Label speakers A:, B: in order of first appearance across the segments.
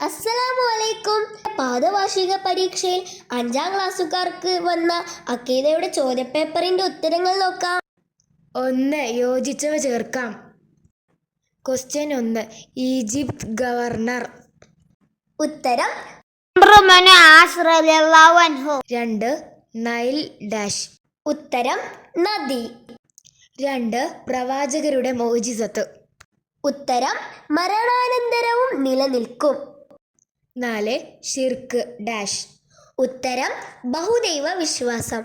A: അസ്സലാമു അലൈക്കും പാദവാർഷിക പരീക്ഷയിൽ അഞ്ചാം ക്ലാസ്സുകാർക്ക് വന്ന അക്കീതയുടെ ചോദ്യപേപ്പറിന്റെ ഉത്തരങ്ങൾ നോക്കാം.
B: ഒന്ന് യോജിച്ചവ ചേർക്കാം. ക്വസ്റ്റ്യൻ ഒന്ന് ഈജിപ്ത് ഗവർണർ.
A: ഉത്തരം?
B: രണ്ട് നൈൽ ഡാഷ്.
A: ഉത്തരം നദി.
B: രണ്ട് പ്രവാചകരുടെ മോചിസത്ത്
A: ഉത്തരം മരണാനന്തരവും നിലനിൽക്കും.
B: നാല് ഷിർക്ക് ഡാഷ്.
A: ഉത്തരം ബഹുദൈവ വിശ്വാസം.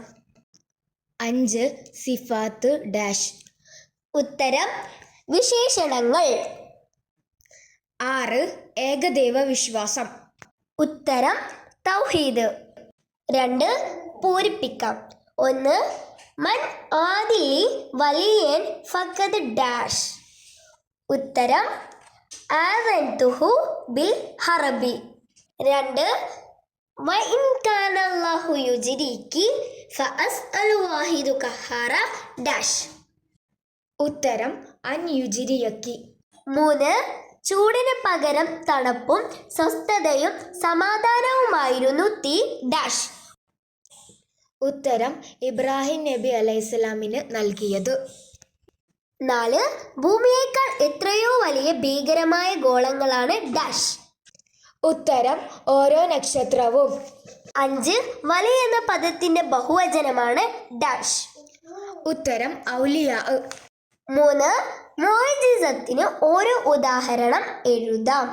B: അഞ്ച് സിഫാത്ത് ഡാഷ്.
A: ഉത്തരം വിശേഷണങ്ങൾ.
B: ആറ് ഏകദൈവ വിശ്വാസം.
A: ഉത്തരം തൗഹീദ്. രണ്ട് പൂരിപ്പിക്കാം. ഒന്ന് മൻ ആദി വലിയൻ ഫക്കത് ഡാഷ്. ഉത്തരം ആവൻ തുഹു ബിൽ ഹറബി. രണ്ട് ഡാഷ്.
B: ഉത്തരം അൻ യുജിരിയക്കി.
A: മൂന്ന് ചൂടിന് പകരം തണുപ്പും സ്വസ്ഥതയും സമാധാനവുമായിരുന്നു തീ ഡാഷ്.
B: ഉത്തരം ഇബ്രാഹിം നബി അലൈഹിസ്ലാമിന് നൽകിയത്.
A: നാല് ഭൂമിയേക്കാൾ എത്രയോ വലിയ ഭീകരമായ ഗോളങ്ങളാണ് ഡാഷ്.
B: ഉത്തരം ഓരോ നക്ഷത്രവും.
A: അഞ്ച് വല എന്ന പദത്തിന്റെ ബഹുവചനമാണ് ഡാഷ്.
B: ഉത്തരം ഔലിയ.
A: മൂന്ന് മോയിജിസത്തിന് ഒരു ഉദാഹരണം എഴുതാം.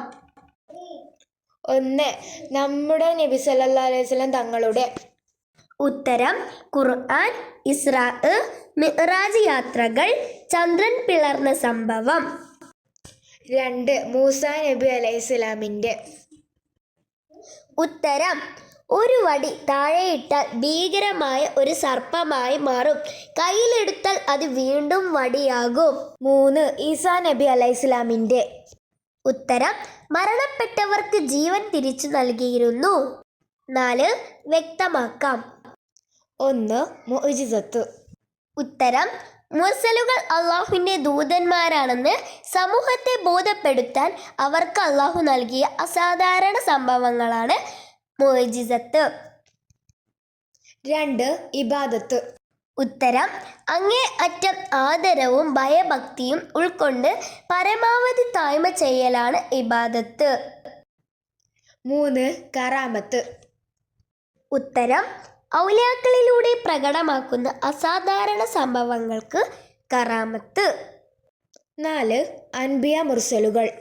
B: ഒന്ന് നമ്മുടെ നബി സല്ലല്ലാഹു അലൈഹി വസല്ലം തങ്ങളുടെ
A: ഉത്തരം ഖുർആൻ ഇസ്രാ മിറാജ് യാത്രകൾ ചന്ദ്രൻ പിളർന്ന സംഭവം.
B: രണ്ട് മൂസ നബി അലൈഹി സ്വലാമിന്റെ
A: ഉത്തരം. ഒരു വടി താഴെയിട്ടാൽ ഭീകരമായ ഒരു സർപ്പമായി മാറും. കയ്യിലെടുത്താൽ അത് വീണ്ടും വടിയാകും.
B: മൂന്ന്. ഈസാ നബി അലൈഹി സ്വലാമിന്റെ
A: ഉത്തരം. മരണപ്പെട്ടവർക്ക് ജീവൻ തിരിച്ചു നൽകിയിരുന്നു. നാല്. വ്യക്തമാക്കാം.
B: ഒന്ന്. മുഅ്ജിസത്ത്
A: ഉത്തരം. മുർസലുകൾ അള്ളാഹുവിന്റെ ദൂതന്മാരാണെന്ന് സമൂഹത്തെ ബോധപ്പെടുത്താൻ അവർക്ക് അള്ളാഹു നൽകിയ അസാധാരണ സംഭവങ്ങളാണ് മോജിസത്ത്
B: രണ്ട് ഇബാദത്ത്.
A: ഉത്തരം അങ്ങേ അറ്റം ആദരവും ഭയഭക്തിയും ഉൾക്കൊണ്ട് പരമാവധി തായ്മ ചെയ്യലാണ് ഇബാദത്ത്.
B: മൂന്ന് കറാമത്ത്.
A: ഉത്തരം ഔലിയാക്കളിലൂടെ പ്രകടമാക്കുന്ന അസാധാരണ സംഭവങ്ങൾക്ക് കറാമത്ത്.
B: നാല് അൻബിയ മുർസലുകൾ.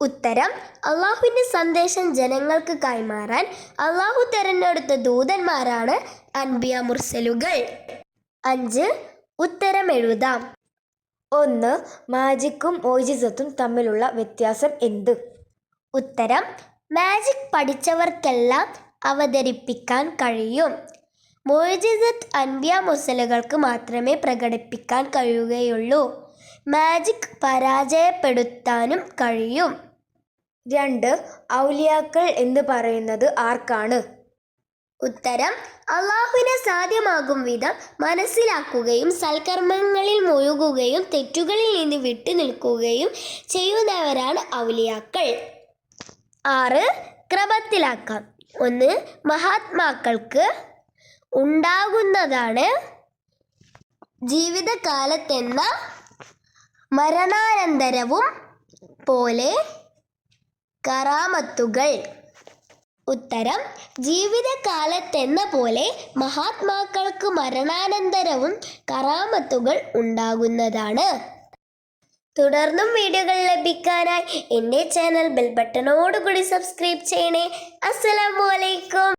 A: ഉത്തരം അള്ളാഹുവിന്റെ സന്ദേശം ജനങ്ങൾക്ക് കൈമാറാൻ അള്ളാഹു തിരഞ്ഞെടുത്ത ദൂതന്മാരാണ് അൻബിയ മുർസലുകൾ. അഞ്ച് ഉത്തരം എഴുതാം.
B: ഒന്ന് മാജിക്കും ഓജിസത്തും തമ്മിലുള്ള വ്യത്യാസം എന്ത്?
A: ഉത്തരം മാജിക് പഠിച്ചവർക്കെല്ലാം അവതരിപ്പിക്കാൻ കഴിയും. മോജിസത്ത് അൻബിയ മുസലുകൾക്ക് മാത്രമേ പ്രകടിപ്പിക്കാൻ കഴിയുകയുള്ളൂ. മാജിക് പരാജയപ്പെടുത്താനും കഴിയും.
B: രണ്ട് ഔലിയാക്കൾ എന്ന് പറയുന്നത് ആർക്കാണ്?
A: ഉത്തരം അള്ളാഹുവിനെ സാധ്യമാകും വിധം മനസ്സിലാക്കുകയും സൽക്കർമ്മങ്ങളിൽ മുഴുകുകയും തെറ്റുകളിൽ നിന്ന് വിട്ടു നിൽക്കുകയും ചെയ്യുന്നവരാണ് ഔലിയാക്കൾ. ആറ് ക്രമത്തിലാക്കാം. ഒന്ന് മഹാത്മാക്കൾക്ക് ഉണ്ടാകുന്നതാണ് ജീവിതകാലത്തെന്ന മരണാനന്തരവും പോലെ കറാമത്തുകൾ. ഉത്തരം ജീവിതകാലത്തെന്ന പോലെ മഹാത്മാക്കൾക്ക് മരണാനന്തരവും കറാമത്തുകൾ ഉണ്ടാകുന്നതാണ്. തുടർന്നും വീഡിയോകൾ ലഭിക്കാനായി എന്റെ ചാനൽ ബെൽ ബട്ടണോടുകൂടി സബ്സ്ക്രൈബ് ചെയ്യണേ. അസ്സലാമു അലൈക്കും.